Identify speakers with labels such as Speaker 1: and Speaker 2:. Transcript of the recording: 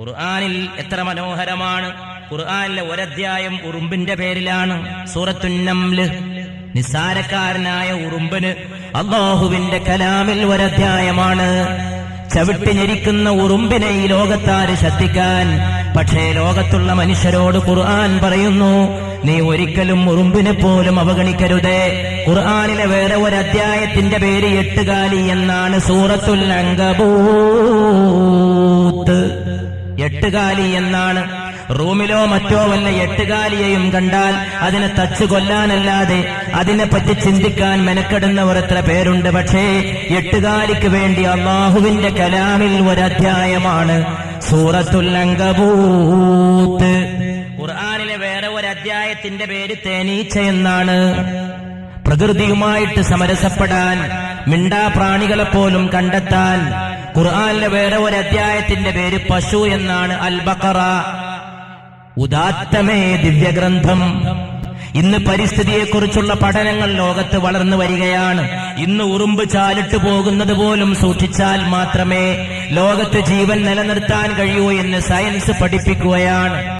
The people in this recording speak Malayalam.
Speaker 1: ഖുർആനിൽ എത്ര മനോഹരമാണ്. ഖുർആാനിലെ ഒരധ്യായം ഉറുമ്പിന്റെ പേരിലാണ്. സൂറത്തുന്നംൽ നിസ്സാരക്കാരനായ ഉറുമ്പിന് അള്ളാഹുവിന്റെ കലാമിൽ ഒരധ്യായമാണ്. ചവിട്ടി ഞെരിക്കുന്ന ഉറുമ്പിനെ ഈ ലോകത്താര് ശക്തിക്കാൻ പക്ഷേ ലോകത്തുള്ള മനുഷ്യരോട് ഖുർആൻ പറയുന്നു നീ ഒരിക്കലും ഉറുമ്പിനെ പോലും അവഗണിക്കരുതേ. ഖുർആാനിലെ വേറെ ഒരു അധ്യായത്തിന്റെ പേര് എട്ടുകാലി എന്നാണ് സൂറത്തുൽ അങ്കബൂത്ത്. എട്ടുകാലി എന്നാണ്. റൂമിലോ മറ്റോ വല്ല എട്ടുകാലിയെയും കണ്ടാൽ അതിനെ തച്ചു കൊല്ലാനല്ലാതെ അതിനെപ്പറ്റി ചിന്തിക്കാൻ മെനക്കെടുന്നവർ എത്ര പേരുണ്ട്. പക്ഷേ എട്ടുകാലിക്ക് വേണ്ടി അള്ളാഹുവിന്റെ കലാമിൽ ഒരധ്യായമാണ് സൂറത്തുൽ അങ്കബൂത്ത്. ഖുർആാനിലെ വേറെ ഒരു അധ്യായത്തിന്റെ പേര് തേനീച്ച എന്നാണ്. പ്രകൃതിയുമായിട്ട് സമരസപ്പെടാൻ മിണ്ടാ പ്രാണികളെ പോലും കണ്ടെത്താൻ ഖുർആനിലെ വേറെ ഒരു അധ്യായത്തിന്റെ പേര് പശു എന്നാണ് അൽ ബക്കറ ഉദാത്തമേ ദിവ്യഗ്രന്ഥം. ഇന്ന് പരിസ്ഥിതിയെക്കുറിച്ചുള്ള പഠനങ്ങൾ ലോകത്ത് വളർന്നു വരികയാണ്. ഇന്ന് ഉറുമ്പ് ചാലിട്ട് പോകുന്നത് പോലും സൂക്ഷിച്ചാൽ മാത്രമേ ലോകത്ത് ജീവൻ നിലനിർത്താൻ കഴിയൂ എന്ന് സയൻസ് പഠിപ്പിക്കുകയാണ്.